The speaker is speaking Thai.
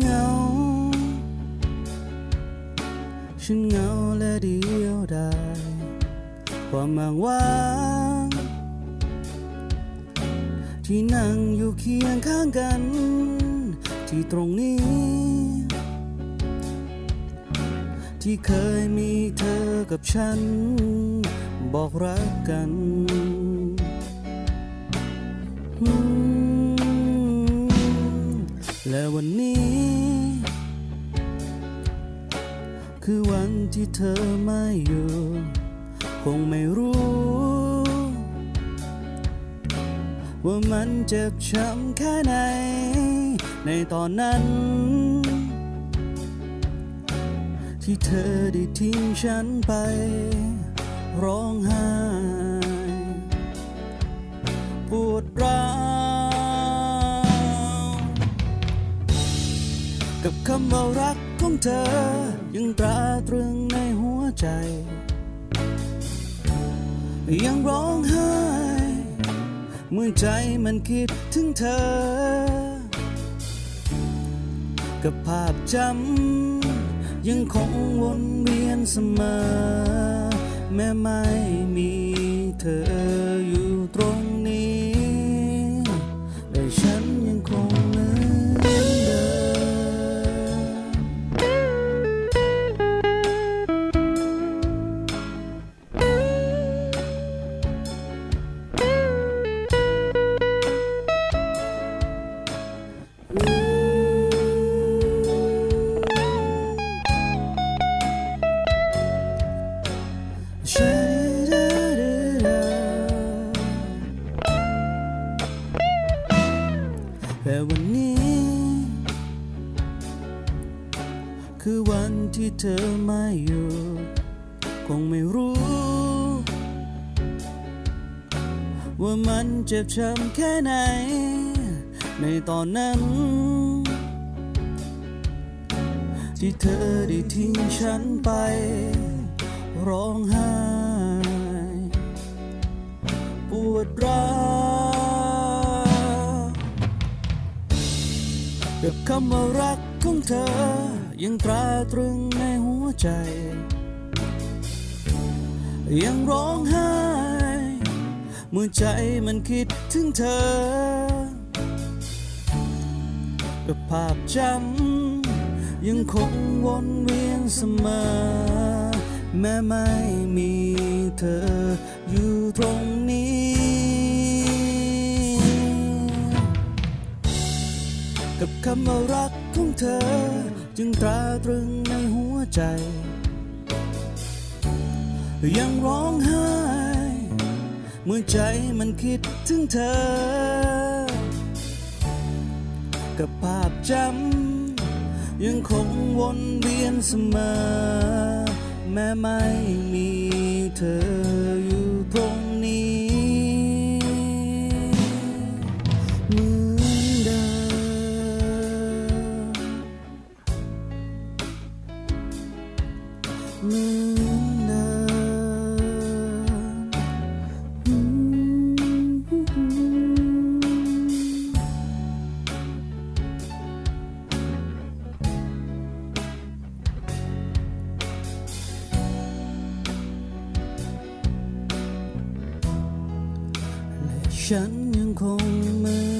เงาฉันเงาและเดียวดายความมงว่างที่นั่งอยู่เคียงข้างกัน ที่ตรงนี้ ที่เคยมีเธอกับฉัน บอกรักกัน และวันนี้ คือวันที่เธอไม่อยู่ คงไม่รู้ ว่ามันเจ็บช้ำแค่ไหน ในตอนนั้น ที่เธอได้ทิ้งฉันไป ร้องไห้ปวดร้าวกับคำว่ารักของเธอ ยังตราตรึงในหัวใจ ยังร้องไห้เมื่อใจมันคิดถึงเธอ กับภาพจำ ยังคงวนเวียนเสมอ แม้ไม่มีเธออยู่ตรง แต่วันนี้ คือวันที่เธอไม่อยู่ คงไม่รู้ ว่ามันเจ็บช้ำแค่ไหน ในตอนนั้น ที่เธอได้ทิ้งฉันไป ร้องไห้ กับคำว่ารักของเธอ ยังตราตรึงในหัวใจ ยังร้องไห้ เมื่อใจมันคิดถึงเธอ กับภาพจำยังคงวนเวียนเสมอ แม้ไม่มีเธออยู่ตรง กับคำว่ารักของเธอ จึงตราตรึงในหัวใจ ยังร้องไห้ เมื่อใจมันคิดถึงเธอ กับภาพจำยังคงวนเวียนเสมอ แม้ไม่มีเธออยู่ เหมือนเดิมและฉันยังคงเหมือ